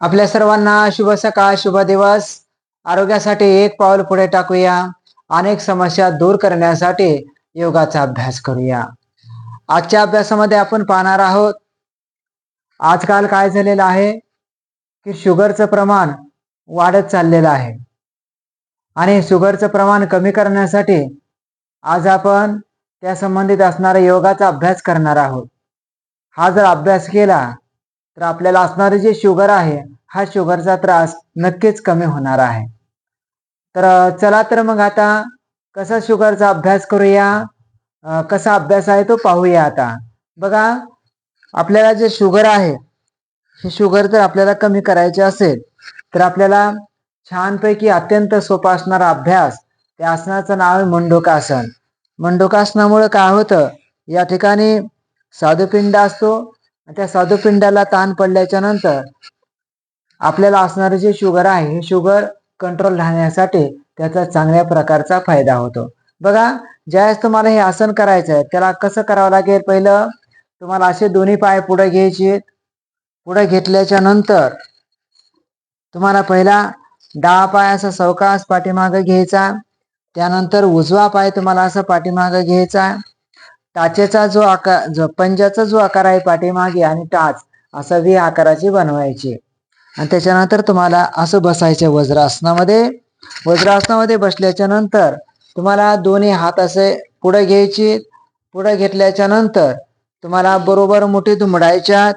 आपल्या सर्वांना शुभ सकाळ शुभ दिवस. आरोग्यासाठी एक पाऊल पुढे टाकूया. अनेक समस्या दूर करण्यासाठी योगाचा अभ्यास करूया. आजच्या अभ्यासामध्ये आपण पाहणार आहोत आजकाल काय झालेलं आहे की शुगरचं प्रमाण वाढत चाललेलं आहे. आणि शुगरचं प्रमाण कमी करण्यासाठी आज आपण त्या संबंधित असणारा योगाचा अभ्यास करणार आहोत. हा जर अभ्यास केला तर आपल्याला असणारे जे शुगर आहे हा शुगरचा त्रास नक्कीच कमी होणार आहे. तर चला तर मग आता कसा शुगरचा अभ्यास करूया? कसा अभ्यास आहे तो पाहूया आता. बघा आपल्याला जे शुगर आहे हे शुगर जर आपल्याला कमी करायचे असेल तर आपल्याला छानपैकी अत्यंत सोपा असणारा अभ्यास त्या आसनाचं नाव आहे मंडोकासन. मंडोकासनामुळे काय होतं? या ठिकाणी साधुपिंड असतो त्या साधुपिंडाला ताण पडल्याच्या नंतर आपल्याला असणारे जे शुगर आहे हे शुगर कंट्रोल राहण्यासाठी त्याचा चांगल्या प्रकारचा फायदा होतो. बघा ज्यावेळेस तुम्हाला हे आसन करायचं आहे त्याला कसं करावं लागेल पहिलं? तुम्हाला असे दोन्ही पाय पुढे घ्यायचे पुढे घेतल्याच्या नंतर तुम्हाला पहिला डावा पाय असा सवकास पाठीमागं घ्यायचा त्यानंतर उजवा पाय तुम्हाला असा पाठीमागं घ्यायचा टाचेचा जो आकार जो पंजाचा जो आकार आहे पाठीमागे आणि टाच असा व्ही आकाराची बनवायची. आणि त्याच्यानंतर तुम्हाला असं बसायचं वज्रासनामध्ये. वज्रासनामध्ये बसल्याच्या नंतर तुम्हाला दोन्ही हात असे पुढे घ्यायचे. पुढे घेतल्याच्या नंतर तुम्हाला बरोबर मुठी दुमडायच्यात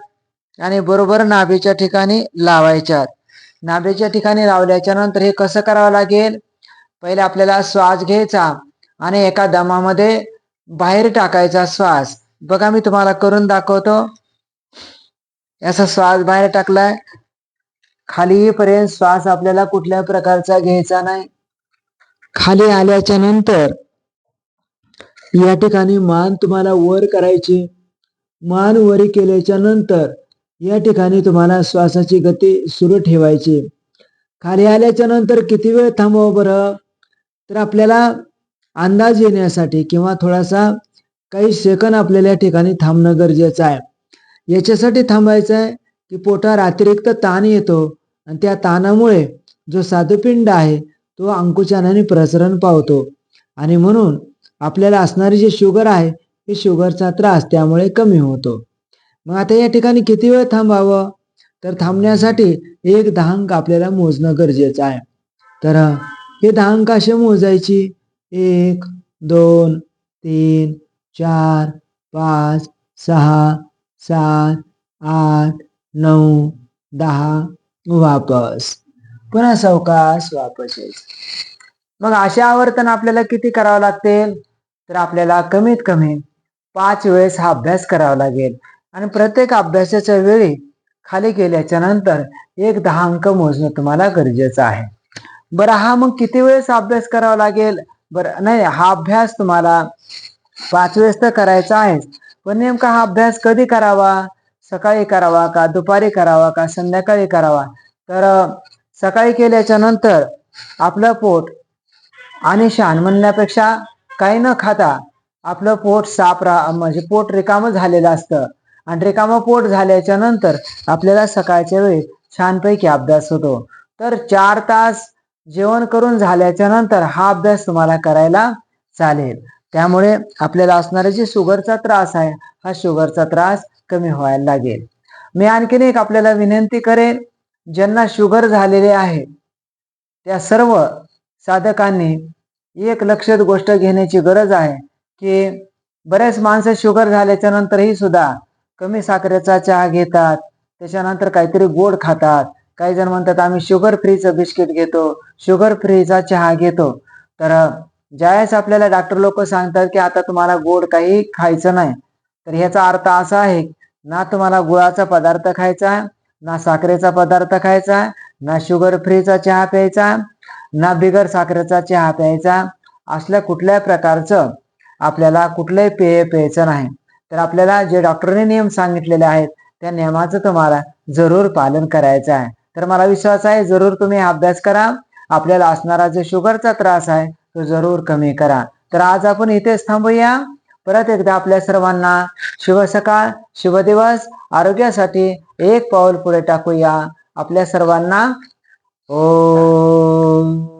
आणि बरोबर नाभीच्या ठिकाणी लावायच्यात. नाभीच्या ठिकाणी लावल्याच्या नंतर हे कसं करावं लागेल? पहिले आपल्याला श्वास घ्यायचा आणि एका दमामध्ये बाहेर टाकायचा श्वास. बघा मी तुम्हाला करून दाखवतो. याचा श्वास बाहेर टाकलाय. खाली श्वास आपल्याला कुठल्या प्रकारचा घ्यायचा नाही. खाली आल्याच्यानंतर या ठिकाणी मान तुम्हाला वर करायची. मान वरी केल्याच्यानंतर या ठिकाणी तुम्हाला श्वासाची गती सुरू ठेवायची. खाली आल्याच्यानंतर किती वेळ थांबव बरं? तर आपल्याला अंदाज येण्यासाठी किंवा थोडासा काही सेकंद आपल्याला या ठिकाणी थांबणं गरजेचं आहे. याच्यासाठी थांबायचं आहे की पोटावर अतिरिक्त ताण येतो आणि त्या ताणामुळे जो साधुपिंड आहे तो अंकुचानाने प्रसरण पावतो. आणि म्हणून आपल्याला असणारी जी शुगर आहे हे शुगरचा त्रास त्यामुळे कमी होतो. मग आता या ठिकाणी किती वेळ थांबावं? तर थांबण्यासाठी एक दहा अंक आपल्याला मोजणं गरजेचं आहे. तर हे दहा अंक असे मोजायची? एक दोन तीन चार पाच सहा सात आठ नऊ दहा वापस. पुन्हा सावकाश वापस यायचं मग अशा आवर्तन आपल्याला किती करावं लागतील? तर आपल्याला कमीत कमी पाच वेळेस हा अभ्यास करावा लागेल. आणि प्रत्येक अभ्यासाच्या वेळी खाली केल्याच्यानंतर एक दहा अंक मोजणं तुम्हाला गरजेचं आहे. बरं हा मग किती वेळेस अभ्यास करावा लागेल? बरं नाही हा अभ्यास तुम्हाला पाच वेळेस तर करायचा आहे पण नेमका हा अभ्यास कधी करावा? सकाळी करावा का दुपारी करावा का संध्याकाळी करावा? तर सकाळी केल्याच्यानंतर आपलं पोट आणि शान म्हणण्यापेक्षा काही न खाता आपलं पोट साफ रा म्हणजे पोट रिकामं झालेलं असतं. आणि रिकामं पोट झाल्याच्यानंतर आपल्याला सकाळच्या वेळी छानपैकी अभ्यास होतो. तर चार तास जेवण करून झाल्याच्यानंतर हा अभ्यास तुम्हाला करायला चालेल. त्यामुळे आपल्याला असणारा जे शुगरचा त्रास आहे हा शुगरचा त्रास कमी व्हायला लागेल. मी आणखीन एक आपल्याला विनंती करेन ज्यांना शुगर झालेले आहे त्या सर्व साधकांनी एक लक्षात गोष्ट घेण्याची गरज आहे की बरेच माणसं शुगर झाल्याच्या नंतरही सुद्धा कमी साखरेचा चहा घेतात त्याच्यानंतर काहीतरी गोड खातात काही जण म्हणतात आम्ही शुगर फ्रीचं बिस्किट घेतो शुगर फ्रीचा चहा घेतो. तर ज्यावेळेस आपल्याला डॉक्टर लोक सांगतात की आता तुम्हाला गोड काही खायचं नाही. तर ह्याचा अर्थ असा आहे ना तुम्हाला गुळाचा पदार्थ खायचा आहे, ना साखरेचा पदार्थ खायचा आहे, ना शुगर फ्रीचा चहा प्यायचा ना बिगर साखरेचा चहा प्यायचा असल्या कुठल्याही प्रकारचं आपल्याला कुठलंही पेय प्यायचं नाही. तर आपल्याला जे डॉक्टरने नियम सांगितलेले आहेत त्या नियमाचं तुम्हाला जरूर पालन करायचं आहे. तर मला विश्वास आहे जरूर तुम्ही हा अभ्यास करा. आपल्याला असणारा जो शुगरचा त्रास आहे तो जरूर कमी करा. तर आज आपण इथेच थांबूया. परत एकदा आपल्या सर्वांना शुभ सकाळ शुभ दिवस. आरोग्यासाठी एक पाऊल पुढे टाकूया. आपल्या सर्वांना ओ